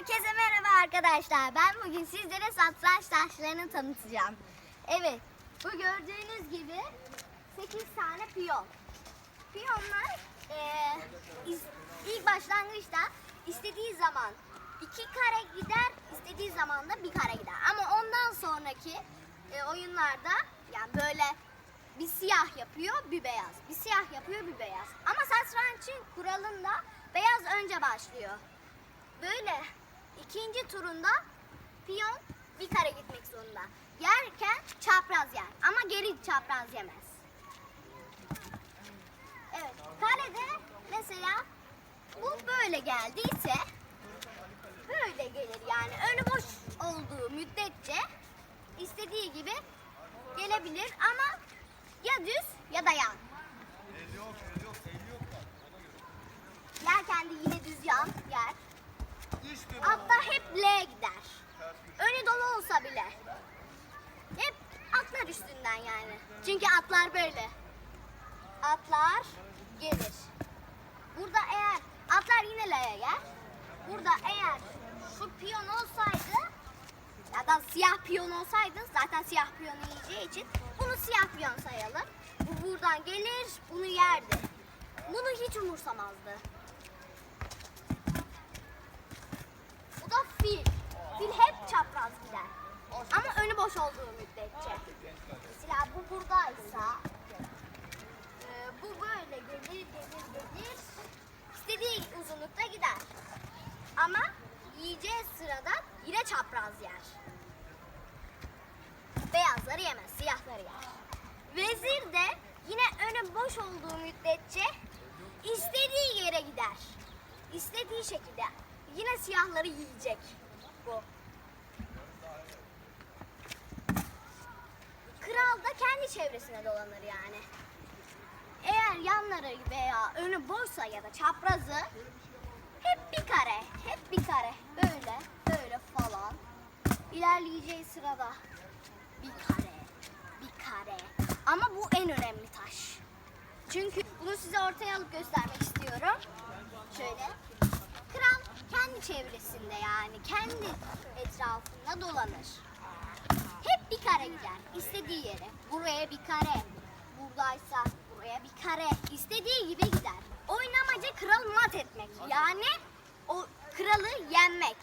Herkese merhaba arkadaşlar. Ben bugün sizlere satranç taşlarını tanıtacağım. Evet, bu gördüğünüz gibi 8 tane piyon. Piyonlar is- ilk başlangıçta istediği zaman iki kare gider, istediği zaman da bir kare gider. Ama ondan sonraki e, oyunlarda yani böyle bir siyah yapıyor, bir beyaz. Bir siyah yapıyor, bir beyaz. Ama satrançın kuralında beyaz önce başlıyor. Böyle ikinci turunda piyon bir kare gitmek zorunda. Yerken çapraz yer ama geri çapraz yemez. Evet, kalede mesela bu böyle geldiyse böyle gelir yani önü boş olduğu müddetçe istediği gibi gelebilir ama ya düz ya da yan. Yerken de yine düz yan yer. Hatta hep L gider. Olsa bile. Hep atlar üstünden yani. Çünkü atlar böyle. Atlar gelir. Burada eğer atlar yine L'ye gel. Burada eğer şu piyon olsaydı ya da siyah piyon olsaydı zaten siyah piyonu yiyeceği için bunu siyah piyon sayalım. Bu buradan gelir bunu yerdi. Bunu hiç umursamazdı. Bu da fil. Fil hep çapraz gider. Boş olduğu müddetçe. Mesela bu buradaysa e, bu böyle gelir gelir gelir. İstediği uzunlukta gider. Ama yiyeceği sırada yine çapraz yer. Beyazları yemez, siyahları yer. Vezir de yine önü boş olduğu müddetçe istediği yere gider. İstediği şekilde. Yine siyahları yiyecek bu. Kral da kendi çevresine dolanır yani. Eğer yanları veya önü boşsa ya da çaprazı hep bir kare, hep bir kare. Böyle, böyle falan. İlerleyeceği sırada bir kare, bir kare. Ama bu en önemli taş. Çünkü bunu size ortaya alıp göstermek istiyorum. Şöyle. Kral kendi çevresinde yani kendi etrafında dolanır. Hep bir kare gider. Yere. Buraya bir kare. Buradaysa buraya bir kare. istediği gibi gider. Oyun amacı kralı mat etmek. Yani o kralı yenmek.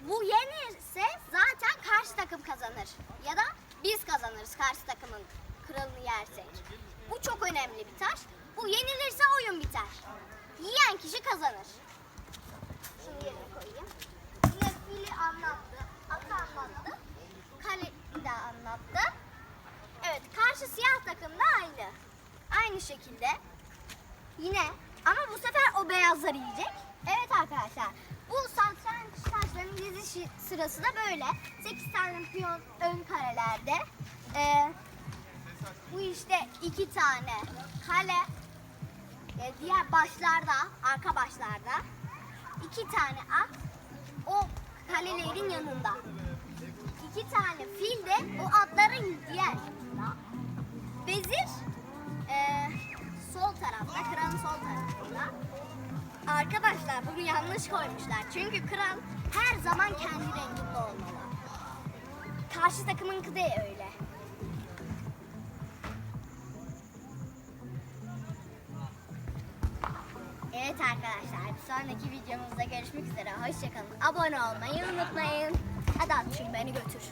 Bu yenirse zaten karşı takım kazanır. Ya da biz kazanırız karşı takımın kralını yersek. Bu çok önemli bir taş. Bu yenilirse oyun biter. Yiyen kişi kazanır. Şunu yerine koyayım. Kaleyi de anlattı. Evet karşı siyah takım da aynı. Aynı şekilde. Yine ama bu sefer o beyazları yiyecek. Evet arkadaşlar. Bu satranç taşlarının dizi sırası da böyle. 8 tane piyon ön karelerde. Ee, bu işte iki tane kale. Ee, diğer başlarda, arka başlarda iki tane at o kalelerin yanında. İki tane fil de o atların diğer. Vezir eee, sol tarafta, kralın sol tarafında. Arkadaşlar bunu yanlış koymuşlar. Çünkü kral her zaman kendi renginde olmalı. Karşı takımınki de öyle. Evet arkadaşlar bir sonraki videomuzda görüşmek üzere. Hoşçakalın. Abone olmayı unutmayın. Hadi abicim beni götür.